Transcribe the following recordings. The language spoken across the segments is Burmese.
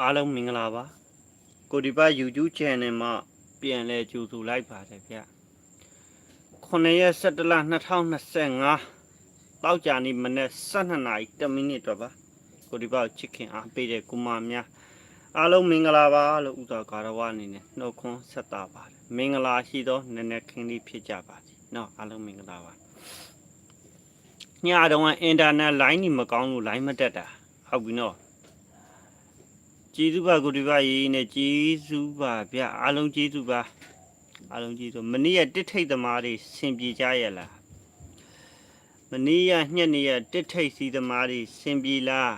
အားလုံးမင်္ဂလာပါကိုဒီပါ YouTube channel မှာပြန်လဲကြိုဆိုလိုက်ပါတယ်ဗျ9ရက်17လ2025တောက်ကြနေ့မနေ့12နာရီ10မိနစ်တော့ပါကိုဒီပါချစ်ခင်အားပေးတဲ့ကုမာများအားလုံးမင်္ဂလာပါလို့ဥသာကာရဝအနေနဲ့နှုတ်ခွန်းဆက်တာပါတယ်မင်္ဂလာရှိသောနည်းနည်းခင်းလေးဖြစ်ကြပါစေเนาะအားလုံးမင်္ဂလာပါညတော့အင်တာနက်လိုင်းကြီးမကောင်းလို့လိုင်းမတက်တာဟုတ်ပြီနော် ကျေးဇူးပါကိုဒီပါရေးနဲ့ကျေးဇူးပါဗျအားလုံးကျေးဇူးပါအားလုံးကျေးဇူးမနေ့ကတစ်ထိတ်သမားတွေဆင်ပြေကြရဲ့လားမနေ့ကညက်နေ့ကတစ်ထိတ်စီသမားတွေဆင်ပြေလား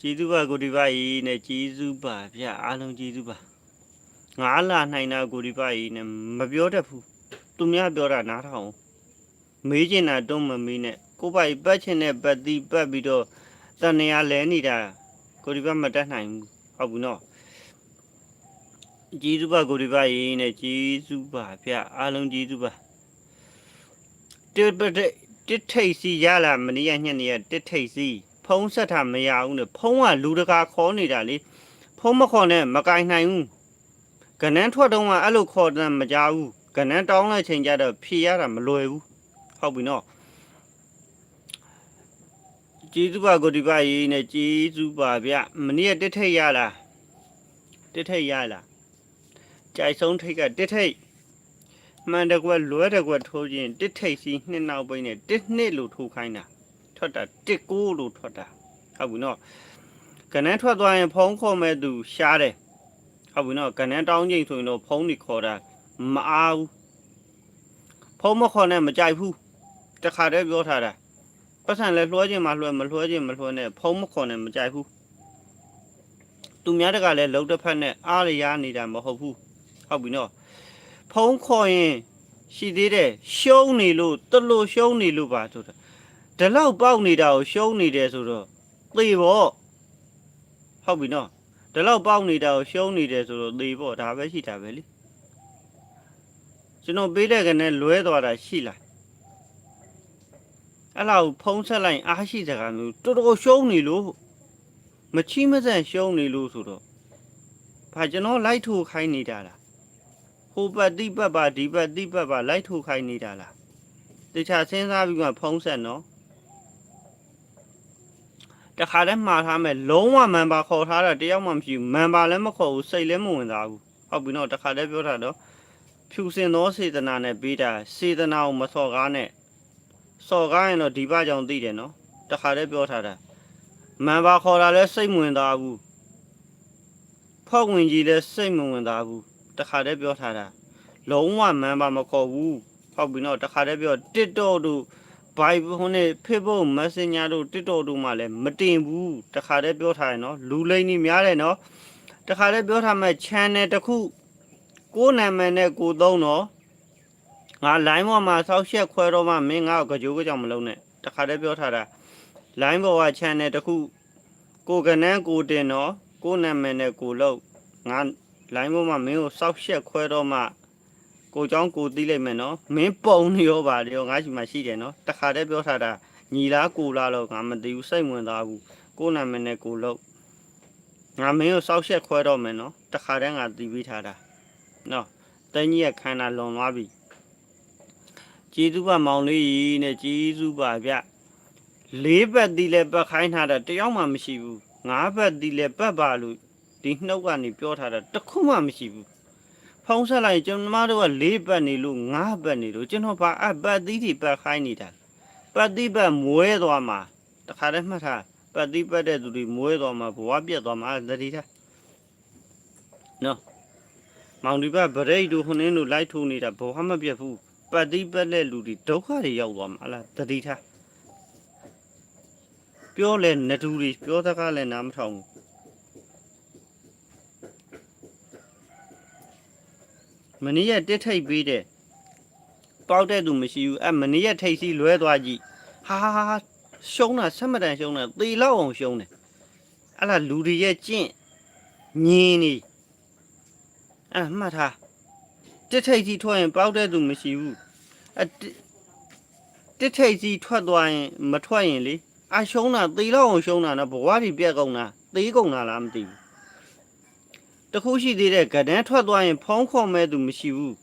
ကျေးဇူးပါကိုဒီပါရေးနဲ့ကျေးဇူးပါဗျအားလုံးကျေးဇူးပါငါလာနိုင်တာကိုဒီပါရေးနဲ့မပြောတတ်ဘူးသူများပြောတာနားထောင်မေးချင်တာတုံးမမေးနဲ့ကိုယ်ပိုင်ပတ်ချင်တဲ့ပတ်တီးပတ်ပြီးတော့ တန်နေရလဲနေတာကိုဒီဘက်မတက်နိုင်ဘူးဟုတ်ဘူးနော်ကျေးဇူးပါကိုဒီဘက်ရေးနဲ့ကျေးဇူးပါဗျအားလုံးကျေးဇူးပါတစ်ပတစ်တစ်ထိတ်စီရလာမနေ့ကညနေကတစ်ထိတ်စီဖုံးဆက်တာမရဘူးနဲ့ဖုံးကလူတကာခေါ်နေတာလေဖုံးမခေါ်နဲ့မကင်နိုင်ဘူးကနန်းထွက်တော့ကအဲ့လိုခေါ်တယ်မကြဘူးကနန်းတောင်းတဲ့ချိန်ကျတော့ဖြေရတာမလွယ်ဘူးဟုတ်ပြီနော် ကျေးဇူးပါကိုဒီပါရေးနဲ့ကျေးဇူးပါဗျမနေ့ကတစ်ထိတ်ရလားတစ်ထိတ်ရလားကြိုက်ဆုံးထိတ်ကတစ်ထိတ်မှန်တကွက်လွဲတကွက်ထိုးခြင်းတစ်ထိတ်စီနှစ်နောက်ပိနဲ့တစ်နှစ်လို့ထိုးခိုင်းတာထွက်တာတစ်ကိုလို့ထွက်တာဟုတ်ပြီနော်ကနန်းထွက်သွားရင်ဖုံးခေါ်မဲ့သူရှားတယ်ဟုတ်ပြီနော်ကနန်းတောင်းချိန်ဆိုရင်တော့ဖုံးနေခေါ်တာမအားဘူးဖုံးမခေါ်နဲ့မကြိုက်ဘူးတခါတည်းပြောထားတာ ပတ်စံလဲလွှဲခြင်းမလွှဲမလွှဲခြင်းမလွှဲနဲ့ဖုံးမခေါ်နဲ့မကြိုက်ဘူးသူများတကလည်းလှုပ်တစ်ဖက်နဲ့အားရရနေတာမဟုတ်ဘူးဟုတ်ပြီနော်ဖုံးခေါ်ရင်ရှိသေးတယ်ရှုံးနေလို့တလို့ရှုံးနေလို့ပါဆိုတာဒီလောက်ပေါက်နေတာကိုရှုံးနေတယ်ဆိုတော့သေပေါ့ဟုတ်ပြီနော်ဒီလောက်ပေါက်နေတာကိုရှုံးနေတယ်ဆိုတော့သေပေါ့ဒါပဲရှိတာပဲလေကျွန်တော်ပေးတဲ့ကနေလွဲသွားတာရှိလား အဲ့လောက်ဖုံးဆက်လိုက်အားရှိစကားမျိုးတော်တော်ရှုံးနေလို့မချီးမဆန့်ရှုံးနေလို့ဆိုတော့ဘာကျွန်တော်လိုက်ထိုးခိုင်းနေတာလားဟိုပတ်တိပတ်ပါဒီပတ်တိပတ်ပါလိုက်ထိုးခိုင်းနေတာလားတခြားစဉ်းစားပြီးမှဖုံးဆက်နော်တခါတည်းမှားထားမယ်လုံးဝမန်ပါခေါ်ထားတာတယောက်မှမရှိဘူးမန်ပါလည်းမခေါ်ဘူးစိတ်လည်းမဝင်သားဘူးဟုတ်ပြီနော်တခါတည်းပြောတာတော့ဖြူစင်သောစေတနာနဲ့ပေးတာစေတနာကိုမစော်ကားနဲ့ စော်ကားရင်တော့ဒီပကြောင့်သိတယ်နော်တခါတည်းပြောထားတာမန်ပါခေါ်တာလဲစိတ်မဝင်သားဘူးဖောက်ဝင်ကြီးလဲစိတ်မဝင်သားဘူးတခါတည်းပြောထားတာလုံးဝမန်ပါမခေါ်ဘူးဖောက်ပြီးတော့တခါတည်းပြော TikTok တို့ Viber ဟိုနဲ့ Facebook Messenger တို့ TikTok တို့မှလည်းမတင်ဘူးတခါတည်းပြောထားရနော်လူလိမ့်နေများတယ်နော်တခါတည်းပြောထားမဲ့ channel တစ်ခုကိုယ်နာမည်နဲ့ကိုယ်သုံးတော့ ငါ line ပေါ်မှာဆောက်ရှက်ခွဲတော့မှမင်းငါ့ကိုကြိုးကြောင်မလုံးနဲ့တခါတည်းပြောထားတာ line ပေါ်က channel တစ်ခုကိုကနန်းကိုတင်တော့ကိုနာမည်နဲ့ကိုလို့ငါ line ပေါ်မှာမင်းကိုဆောက်ရှက်ခွဲတော့မှကိုเจ้าကိုသိလိုက်မယ်နော်မင်းပုံနေရောပါရောငါရှိမှရှိတယ်နော်တခါတည်းပြောထားတာညီလားကိုလားတော့ငါမသိဘူးစိတ်ဝင်သားဘူးကိုနာမည်နဲ့ကိုလို့ငါမင်းကိုဆောက်ရှက်ခွဲတော့မယ်နော်တခါတည်းငါသိပြီးထားတာနော်တန်းကြီးကခန္ဓာလွန်သွားပြီ ကျေးဇူးပါမောင်လေးကြီးနဲ့ကျေးဇူးပါဗျလေးဘက်တီးလဲပတ်ခိုင်းထားတာတယောက်မှမရှိဘူးငါးဘက်တီးလဲပတ်ပါလို့ဒီနှုတ်ကနေပြောထားတာတစ်ခုမှမရှိဘူးဖုံးဆက်လိုက်ကျွန်တော်တို့ကလေးဘက်နေလို့ငါးဘက်နေလို့ကျွန်တော်ဘာအပတ်တီးတွေပတ်ခိုင်းနေတာပတ်တီးဘက်မွဲသွားမှာတခါတည်းမှတ်ထားပတ်တီးပတ်တဲ့သူတွေမွဲသွားမှာဘဝပြတ်သွားမှာသတိထားနော်မောင်ဒီဘက်ဗရိတ်တို့ခင်းတို့လိုက်ထိုးနေတာဘဝမပြတ်ဘူး ပတ်တိပတ်လက်လူတွေဒုက္ခတွေရောက်သွားမှာလားတတိထားပြောလဲနတူတွေပြောတကားလဲနားမထောင်ဘူးမနေ့ကတစ်ထိတ်ပေးတယ်ပေါက်တဲ့သူမရှိဘူးအဲမနေ့ကထိတ်စီလွဲသွားကြည့်ဟာဟာဟာရှုံးတာဆက်မတန်ရှုံးတာသေလောက်အောင်ရှုံးတယ်အဲ့လားလူတွေရဲ့ကျင့်ညင်းနေအဲ့မှတ်ထားတစ်ထိတ်ကြီးထွက်ရင်ပေါက်တဲ့သူမရှိဘူးအ တစ်တစ်ထိတ်ကြီးထွက်သွားရင်မထွက်ရင်လေအရှုံးတာသေလောက်အောင်ရှုံးတာနော်ဘဝကြီးပြက်ကုန်တာသေးကုန်တာလားမသိဘူးတခုရှိသေးတဲ့ကဒန်းထွက်သွားရင် ဖုံးခေါ်မဲ့သူမရှိဘူး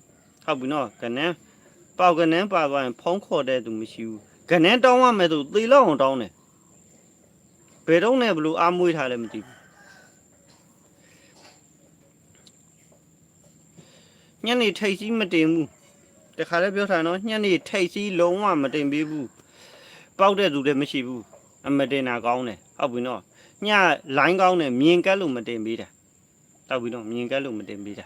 ဟုတ်ပြီနော်ကနန်းပေါက်ကနန်းပါသွားရင်ဖုံးခေါ်တဲ့သူမရှိဘူးကနန်းတောင်းရမဲ့သူသေလောက်အောင်တောင်းတယ်ဘယ်တော့နဲ့ဘလို့အားမွေးထားလဲမသိဘူးညနေထိတ်စီးမတင်ဘူး တခါလည်းပြောထားနော်ညနေထိတ်စီးလုံးဝမတင်ပေးဘူးပေါက်တဲ့သူလည်းမရှိဘူးအမတင်တာကောင်းတယ်ဟုတ်ပြီနော်ညလိုင်းကောင်းတယ်မြင်ကက်လို့မတင်ပေးတာဟုတ်ပြီနော်မြင်ကက်လို့မတင်ပေးတာ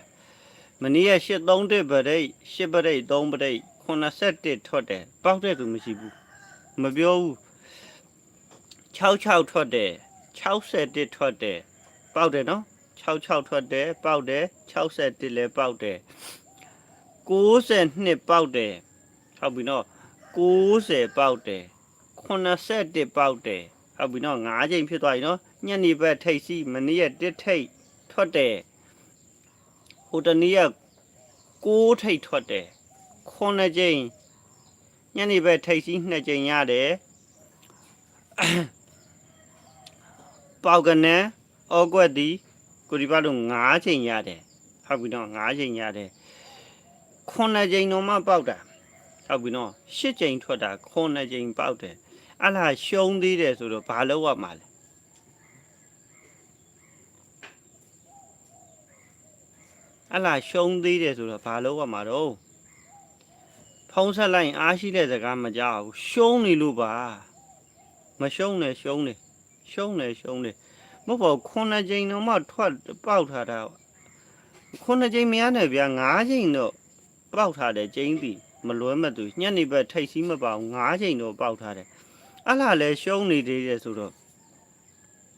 မနေ့က831ပရိတ်8ပရိတ်3ပရိတ်81ထွက်တယ်ပေါက်တဲ့သူမရှိဘူးမပြောဘူး66ထွက်တယ်61ထွက်တယ်ပေါက်တယ်နော်66ထွက်တယ်ပေါက်တယ်61လည်းပေါက်တယ် 92ပေါက်တယ်ဟုတ်ပြီနော်90ပေါက်တယ်81ပေါက်တယ်ဟုတ်ပြီနော်9ချိန်ဖြစ်သွားပြီနော်ညနေဘက်ထိတ်စီမနေ့ရက်တစ်ထိတ်ထွက်တယ်ဟိုတနေ့ရက်6ထိတ်ထွက်တယ်9ချိန်ညနေဘက်ထိတ်စီ2ချိန်ရတယ်ပေါက်ကနန်းဩကွက်ဒီကိုဒီပါလို့9ချိန်ရတယ်ဟုတ်ပြီနော်9ချိန်ရတယ် 9ချိန်တော့မှပေါက်တာဟုတ်ပြီနော်10ချိန်ထွက်တာ9ချိန်ပေါက်တယ်အလားရှုံးသေးတယ်ဆိုတော့ဘာလုပ်ရမှာလဲအလားရှုံးသေးတယ်ဆိုတော့ဘာလုပ်ရမှာတော့ဖုံးဆက်လိုက်ရင်အားရှိတဲ့စကားမကြောက်ဘူးရှုံးနေလို့ပါမရှုံးနဲ့ရှုံးနေရှုံးနေရှုံးနေမဟုတ်ပါဘူးခုနှစ်ကြိမ်တော့မှထွက်ပေါက်ထားတာခုနှစ်ကြိမ်မရနဲ့ဗျာ၅ကြိမ်တော့ ပေါက်ထားတယ်ကြိမ်ပြီမလွဲမသွေညနေဘက်ထိတ်စီးမပေါအောင်၅ကြိမ်တော့ပေါက်ထားတယ်အလားလဲရှုံးနေသေးတယ်ဆိုတော့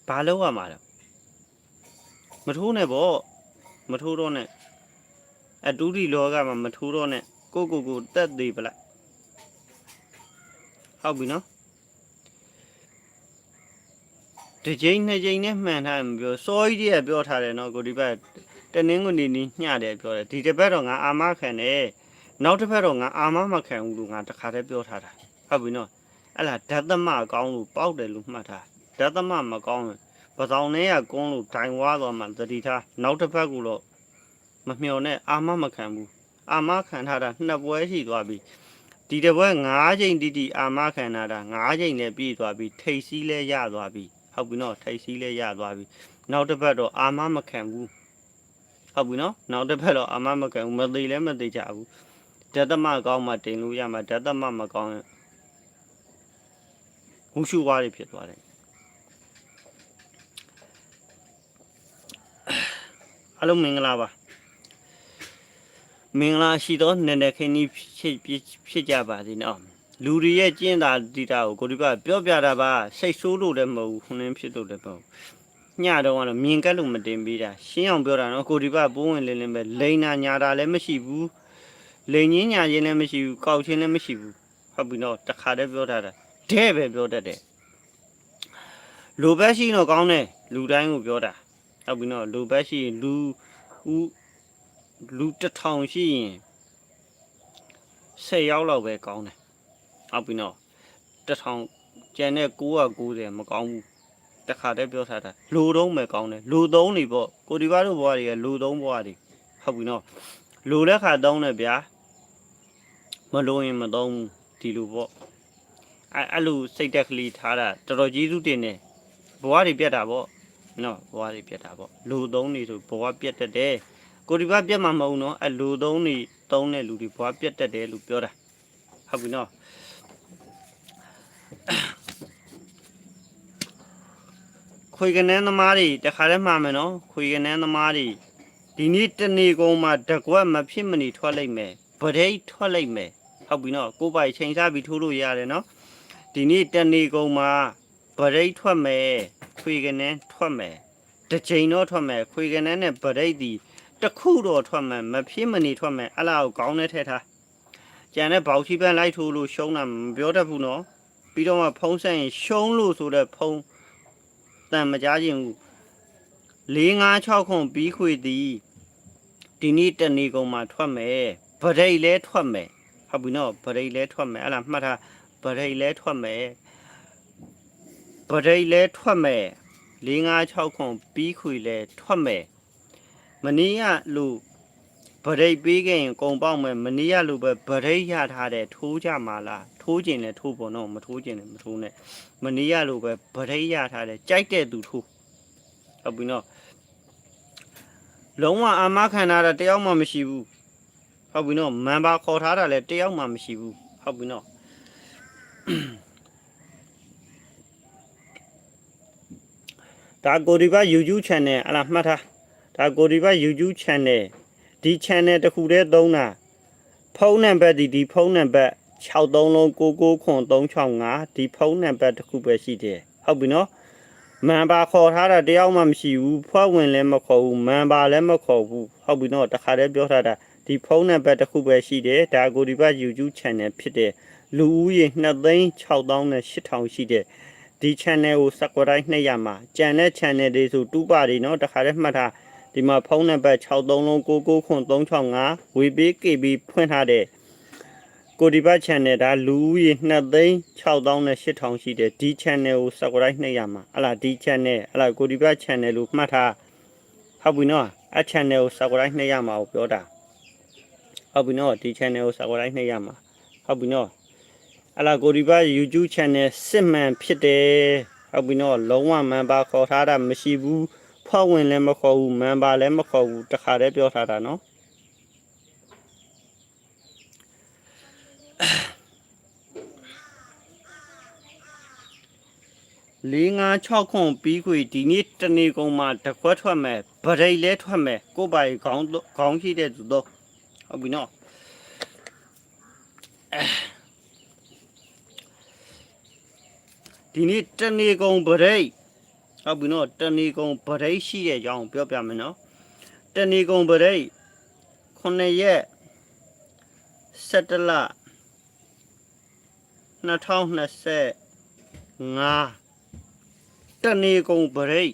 ဘာလုပ်ရမှာလဲမထိုးနဲ့ဗောမထိုးတော့နဲ့အတူတီလောကမှာမထိုးတော့နဲ့ကိုကိုကိုတက်သေးပလိုက်ဟုတ်ပြီနော်တစ်ချိန်နှစ်ချိန်နဲ့မှန်ထားရင်မပြောစောကြီးတည်းကပြောထားတယ်နော်ကိုဒီဘက် တနင်္ဂနွေနေ့ညတယ်ပြောတယ်ဒီတစ်ပတ်တော့ငါအာမခံတယ်နောက်တစ်ပတ်တော့ငါအာမမခံဘူးလို့ငါတခါတည်းပြောထားတာဟုတ်ပြီနော်အဲ့လားဓာတ်သမကောင်းလို့ပေါက်တယ်လို့မှတ်ထားဓာတ်သမမကောင်းရင်ပဇောင်ထဲကကုန်းလို့ဒိုင်ဝါသွားမှသတိထားနောက်တစ်ဖက်ကတော့မမျော်နဲ့အာမမခံဘူးအာမခံထားတာနှစ်ပွဲရှိသွားပြီဒီတစ်ပွဲ၅ချိန်တိတိအာမခံထားတာ၅ချိန်နဲ့ပြည့်သွားပြီထိတ်စီးလဲရသွားပြီဟုတ်ပြီနော်ထိတ်စီးလဲရသွားပြီနောက်တစ်ဖက်တော့အာမမခံဘူး ဟုတ်ပြီနော်နောက်တစ်ဖက်တော့အာမမခံဘူးမသေးလဲမသေးကြဘူးဓာတ်သမကောင်းမှတင်လို့ရမှာဓာတ်သမမကောင်းရင်ဟူရှူဝါးတွေဖြစ်သွားတယ်အလုံးမင်္ဂလာပါမင်္ဂလာရှိသောနန္ဒခင်းကြီးဖြစ်ဖြစ်ဖြစ်ကြပါစေနော်လူတွေရဲ့ကျင့်တာဒီတာကိုကိုဒီကပြောပြတာပါစိတ်ဆိုးလို့လည်းမဟုတ်ဘူးခုနင်းဖြစ်လို့လည်းမဟုတ်ဘူး ညတော့ကတော့မြင်ကက်လို့မတင်ပေးတာရှင်းအောင်ပြောတာနော်ကိုဒီကပိုးဝင်လင်းလင်းပဲလိန်နာညာတာလည်းမရှိဘူးလိန်ချင်းညာချင်းလည်းမရှိဘူးကောက်ချင်းလည်းမရှိဘူးဟုတ်ပြီနော်တခါတည်းပြောထားတာတဲ့ပဲပြောတတ်တယ်လူဘက်ရှိတော့ကောင်းတယ်လူတိုင်းကိုပြောတာဟုတ်ပြီနော်လူဘက်ရှိရင်လူဦးလူတစ်ထောင်ရှိရင်10ယောက်လောက်ပဲကောင်းတယ်ဟုတ်ပြီနော်တစ်ထောင်ကျန်တဲ့990မကောင်းဘူး တခါတည်းပြောထားတာလူတုံးပဲကောင်းတယ်လူသုံးနေပေါ့ကိုဒီဘာတို့ဘွားတွေကလူသုံးဘွားတွေဟုတ်ပြီနော်လူလက်ခါသုံးတယ်ဗျာမလို့ရင်မသုံးဘူးဒီလိုပေါ့အဲအဲ့လိုစိတ်တက်ကလေးထားတာတော်တော်ကြီးစုတင်နေဘဝတွေပြတ်တာပေါ့နော်ဘဝတွေပြတ်တာပေါ့လူသုံးနေဆိုဘဝပြတ်တတ်တယ်ကိုဒီဘပြတ်မှာမဟုတ်နော်အဲလူသုံးနေသုံးတဲ့လူတွေဘဝပြတ်တတ်တယ်လို့ပြောတာဟုတ်ပြီနော် ခွေကနေသမားတွေတခါတည်းမှာမယ်နော်ခွေကနေသမားတွေဒီနေ့တနေ့ကုန်မှာတကွက်မဖြစ်မနေထွက်လိုက်မယ်ဗဒိတ်ထွက်လိုက်မယ်ဟုတ်ပြီနော်ကိုယ်ပိုင်ချိန်စားပြီးထိုးလို့ရတယ်နော်ဒီနေ့တနေကုန်မှာဗရိတ်ထွက်မယ်ခွေကနေထွက်မယ်တစ်ချိန်တော့ထွက်မယ်ခွေကနေနဲ့ဗရိတ်ဒီတစ်ခုတော့ထွက်မယ်မဖြစ်မနေထွက်မယ်အလားကိုကောင်းနေထဲထားကြံတဲ့ဘောက်ချီပန်းလိုက်ထိုးလို့ရှုံးတာမပြောတတ်ဘူးနော်ပြီးတော့မှဖုံးဆက်ရင်ရှုံးလို့ဆိုတဲ့ဖုံး တန်မကြားခြင်းဘူး၄၅6ခုပြီးခွေသည်ဒီနေ့တနေကုန်မှာထွက်မယ်ဗရိတ်လဲထွက်မယ်ဟုတ်ပြီနော်ဗရိတ်လဲထွက်မယ်အဲ့လားမှတ်ထားဗရိတ်လဲထွက်မယ်ပရိတ်လဲထွက်မယ်၄၅6ခွန်ပြီးခွေလဲထွက်မယ်မနီးရလူပရိတ်ပေးခဲ့ရင် ကုံပေါက်မယ်မနီးရလူပဲပရိတ်ရထားတယ်ထိုးကြမှာလား ထိုးကျင်လဲထိုးပေါ်တော့မထိုးကျင်လဲမထိုးနဲ့မနီးရလူပဲပရိတ်ရထားတယ်ကြိုက်တဲ့သူထိုးဟုတ်ပြီနော်လုံးဝအာမခံထားတာတယောက်မှမရှိဘူးဟုတ်ပြီနော်မန်ပါခေါ်ထားတာလည်းတယောက်မှမရှိဘူးဟုတ်ပြီနော်ဒါကိုဒီဘ YouTube channel အလားမှတ်ထားဒါကိုဒီဘ YouTube channel ဒီ channel တစ်ခုတည်းသုံးတာဖုန်းနံပါတ်ဒီဒီဖုန်းနံပါတ် 63399365ဒီဖုန်းနံပါတ်တစ်ခုပဲရှိတယ်ဟုတ်ပြီနော်မန်ပါခေါ်ထားတာတယောက်မှမရှိဘူးဖွဲ့ဝင်လည်းမခေါ်ဘူးမန်ပါလည်းမခေါ်ဘူးဟုတ်ပြီနော်တခါတည်းပြောထားတာဒီဖုန်းနံပါတ်တစ်ခုပဲရှိတယ်ဒါကိုဒီဘက် YouTube channel ဖြစ်တယ်လူဦးရေ2,6008,000ရှိတယ်ဒီ channel ကို subscribe နှိပ်ရမှာကြံတဲ့ channel တွေဆိုတူပါတွေနော်တခါတည်းမှတ်ထားဒီမှာဖုန်းနံပါတ်63399365ဝေပေး KB ဖွင့်ထားတဲ့ ကိုဒီဘတ် channel ဒါလူဦးရေ2သိန်း6000နဲ့8000ရှိတယ်ဒီ channel ကို subscribe နှိပ်ရမှာဟလာဒီ channel ဟလာကိုဒီဘတ် channel လို့မှတ်ထားဟုတ်ပြီနော်အ channel ကို subscribe နှိပ်ရမှာကိုပြောတာဟုတ်ပြီနော်ဒီ channel ကို subscribe နှိပ်ရမှာဟုတ်ပြီနော်အလာကိုဒီဘ YouTube channel စစ်မှန်ဖြစ်တယ်ဟုတ်ပြီနော်လုံးဝမန်ပါခေါ်ထားတာမရှိဘူးဖောက်ဝင်လည်းမခေါ်ဘူးမန်ပါလည်းမခေါ်ဘူးတခါတည်းပြောထားတာနော် လေးငါ6ခွန်ပြီးခွေဒီနေ့တနေ့ကုန်မှာတခွက်ထွက်မယ်ဗရိတ်လဲထွက်မယ်ကိုယ်ပိုင်ခေါင်းခေါင်းရှိတဲ့သူတော့ဟုတ်ပြီနော်ဒီနေ့တနေကုန်ဗရိတ်ဟုတ်ပြီနော်တနေကုန်ဗရိတ်ရှိတဲ့အကြောင်းပြောပြမယ်နော်တနေကုန်ဗရိတ်9ရက်17လ2025 တနေကုန်ဗရိတ်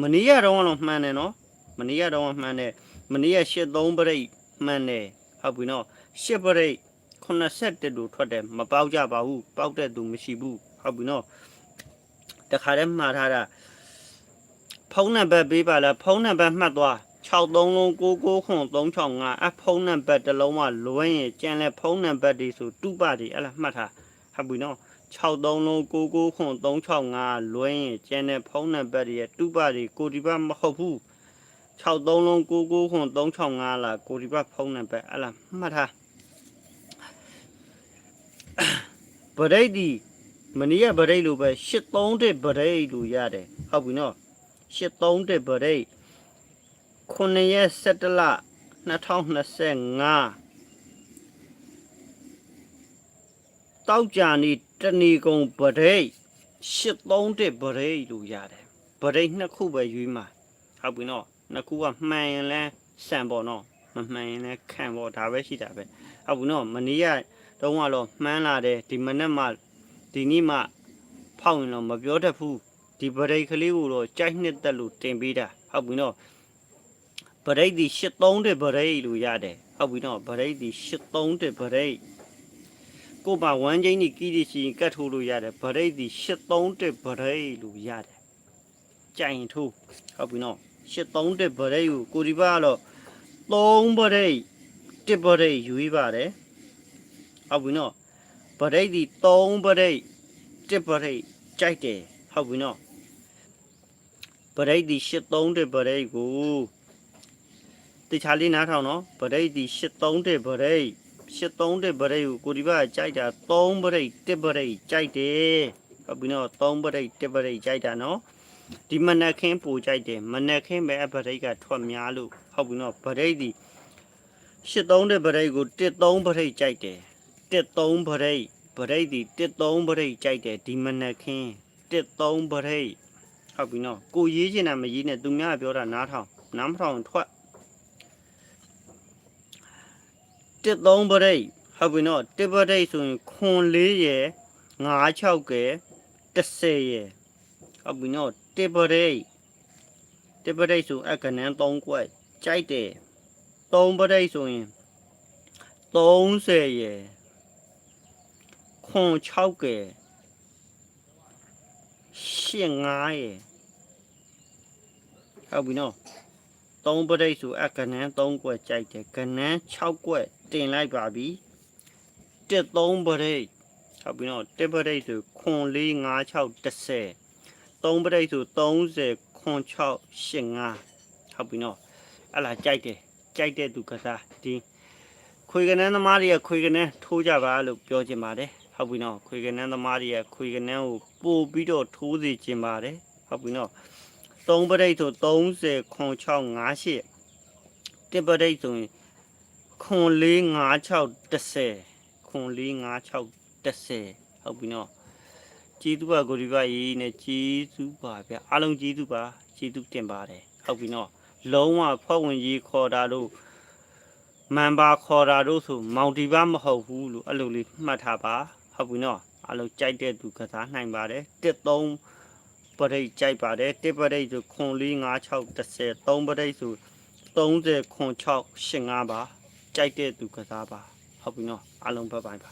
မနေ့ကတော့တော့မှန်တယ်နော်မနေ့ကတော့မှန်တယ်မနေ့က83ဗရိတ်မှန်တယ်ဟုတ်ပြီနော်10ဗရိတ်81တို့ထွက်တယ်မပေါက်ကြပါဘူးပေါက်တဲ့သူမရှိဘူးဟုတ်ပြီနော်တခါတည်းမှားထားတာဖုန်းနံပါတ်ပေးပါလားဖုန်းနံပါတ်မှတ်သွား63လုံး99ခွန်365အဖုန်းနံပါတ်တစ်လုံးကလွှဲရင်ကျန်တဲ့ဖုန်းနံပါတ်တွေဆိုတူပါတွေအဲ့လားမှတ်ထားဟုတ်ပြီနော် 63လုံး99ခွန်365လွှဲရင်ကျန်တဲ့ဖုန်းနံပါတ်တွေရဲ့တူပါတွေကိုဒီဘမဟုတ်ဘူး63လုံး99ခွန်365လားကိုဒီဘဖုန်းနံပါတ်အဲ့လားမှတ်ထားဗရိတ်ဒီမနီးရဗရိတ်လိုပဲ83တဲ့ဗရိတ်လိုရတယ်ဟုတ်ပြီနော်83တဲ့ဗရိတ်9ရက်17လ2025 တောက်ကြနေတဏီကုံဗရိတ်83တဲ့ဗရိတ်လိုရတယ်ဗရိတ်နှစ်ခုပဲရွေးမှာဟုတ်ပြီနော်နှစ်ခုကမှန်ရင်လဲစံပေါ့နော်မမှန်ရင်လဲခံပေါ့ဒါပဲရှိတာပဲဟုတ်ပြီနော်မနီးရတော့ကတော့မှန်းလာတယ်ဒီမနေ့မှဒီနေ့မှဖောက်ရင်တော့မပြောတတ်ဘူးဒီဗရိတ်ကလေးကိုတော့ကြိုက်နှစ်သက်လို့တင်ပေးတာဟုတ်ပြီနော်ဗရိတ်ဒီ83တဲ့ဗရိတ်လို့ရတယ်ဟုတ်ပြီနော်ဗရိတ်ဒီ83တဲ့ဗရိတ် ကိုပါဝမ်းချင်းကြီးကီးဒီရှိရင်ကတ်ထိုးလို့ရတယ်ဗရိတ်ဒီ83တဲ့ဗရိတ်လို့ရတယ်ကြိုင်ထိုးဟုတ်ပြီနော်83တဲ့ဗရိတ်ကိုကိုဒီပါကတော့3ဗရိတ်1ဗရိတ်ယူပါတယ်ဟုတ်ပြီနော်ပရိတ်ဒီ3ပရိတ်1ပရိတ်ကြိုက်တယ်ဟုတ်ပြီနော်ပရိတ်ဒီ83တဲ့ပရိတ်ကိုတခြားလေးနားထောင်နော်ပရိတ်ဒီ83တဲ့ပရိတ် 83တဲ့ပရိတ်ကိုကိုဒီဘကကြိုက်တာ3ပရိတ်1ပရိတ်ကြိုက်တယ်ဟုတ်ပြီနော်3ပရိတ်1ပရိတ်ကြိုက်တာနော်ဒီမနက်ခင်းပူကြိုက်တယ်မနက်ခင်းပဲအပရိတ်ကထွက်များလို့ဟုတ်ပြီနော်ပရိတ်ဒီ83တဲ့ပရိတ်ကို13ပရိတ်ကြိုက်တယ်13ဗရိတ်ဗရိတ်ဒီ13ဗရိတ်ကြိုက်တယ်ဒီမနက်ခင်း13ဗရိတ်ဟုတ်ပြီနော်ကိုရေးချင်တာမရေးနဲ့သူများပြောတာနားထောင်နားမထောင်ထွက် 13ဗရိတ်ဟုတ်ပြီနော်1ဗရိတ်ဆိုရင်ခွန်4ရယ်5 6ကဲ10ရယ်ဟုတ်ပြီနော်1ဗရိတ်1ဗရိတ်ဆိုအကနန်း3ကွက်ကြိုက်တယ်3ဗရိတ်ဆိုရင်30ရယ်ခွန်6ကဲ85ရယ်ဟုတ်ပြီနော်3ပရိတ်ဆိုအကနန်း3ကွက်ကြိုက်တယ်ကနန်း6ကွက် တင်လိုက်ပါပြီတစ်3ပရိတ်ဟုတ်ပြီနော်တစ်ပရိတ်ဆိုခွန်4 5 6 10 3ပရိတ်ဆို30ခွန်6 85ဟုတ်ပြီနော်အဲ့လာကြိုက်တယ်ကြိုက်တဲ့သူကစားဒီခွေကနန်းသမားတွေကခွေကနန်းထိုးကြပါလို့ပြောချင်ပါတယ်ဟုတ်ပြီနော်ခွေကနန်းသမားတွေကခွေကနန်းကိုပို့ပြီးတော့ထိုးစီချင်ပါတယ်ဟုတ်ပြီနော်3ပရိတ်ဆို30ခွန်6 58တစ်ပရိတ်ဆိုရင် ခွန်4 5 6 10ခွန်4 5 6 10ဟုတ်ပြီနော်ကျေးဇူးပါကိုဒီပါရေးနဲ့ကျေးဇူးပါဗျအားလုံးကျေးဇူးပါကျေးဇူးတင်ပါတယ်ဟုတ်ပြီနော်လုံးဝဖွဲ့ဝင်ကြီးခေါ်တာတို့မန်ပါခေါ်တာတို့ဆိုမောင်တီပါမဟုတ်ဘူးလို့အဲ့လိုလေးမှတ်ထားပါဟုတ်ပြီနော်အားလုံးကြိုက်တဲ့သူကစားနိုင်ပါတယ်တစ်သုံးပရိတ်ကြိုက်ပါတယ်တစ်ပရိတ်ဆိုခွန်4 5 6 10သုံးပရိတ်ဆို30ခွန်6 85ပါ ကြိုက်တဲ့သူကစားပါဟုတ်ပြီနော်အားလုံးဘက်ပိုင်းပါ